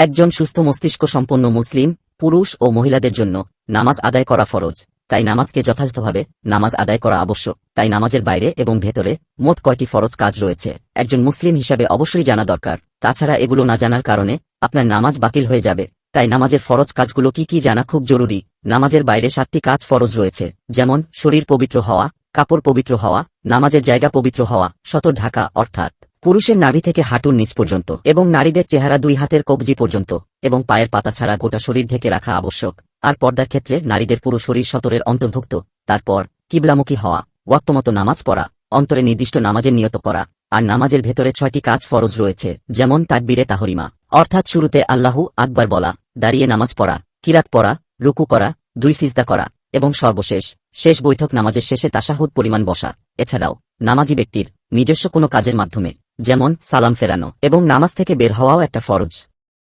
একজন সুস্থ মস্তিষ্ক সম্পন্ন মুসলিম, পুরুষ ও মহিলাদের জন্য নামাজ আদায় করা ফরজ। তাই নামাজকে যথাযথভাবে নামাজ আদায় করা আবশ্যক। তাই নামাজের বাইরে এবং ভেতরে মোট কয়টি ফরজ কাজ রয়েছে? একজন মুসলিম হিসাবে অবশ্যই জানা দরকার। তাছাড়া এগুলো না জানার কারণে আপনার নামাজ বাতিল হয়ে যাবে। তাই নামাজের ফরজ কাজগুলো কি কি জানা খুব জরুরি। নামাজের বাইরে সাতটি কাজ ফরজ রয়েছে। যেমন, শরীর পবিত্র হওয়া, কাপড় পবিত্র হওয়া, নামাজের জায়গা পবিত্র হওয়া, সতর ঢাকা, অর্থাৎ পুরুষের নাভি থেকে হাঁটুর নিচ পর্যন্ত এবং নারীদের চেহারা দুই হাতের কবজি পর্যন্ত এবং পায়ের পাতা ছাড়া গোটা শরীর ঢেকে রাখা আবশ্যক। আর পর্দার ক্ষেত্রে নারীদের পুরো শরীর সতরের অন্তর্ভুক্ত। তারপর, কিবলামুখী হওয়া, ওয়াক্তমতো নামাজ পড়া, অন্তরে নির্দিষ্ট নামাজের নিয়ত করা। আর নামাজের ভেতরে ছয়টি কাজ ফরজ রয়েছে, যেমন তাকবীরে তাহরিমা। অর্থাৎ শুরুতে আল্লাহু আকবার বলা, দাঁড়িয়ে নামাজ পড়া, কিরাত পড়া, রুকু করা, দুই সিজদা করা এবং সর্বশেষ, শেষ বৈঠক নামাজের শেষে তাসাহুদ পরিমাণ বসা। এছাড়াও, নামাজি ব্যক্তির নিজস্ব কোনো কাজের মাধ্যমে যেমন সালাম ফেরানো এবং নামাজ থেকে বের হওয়াও একটা ফরজ।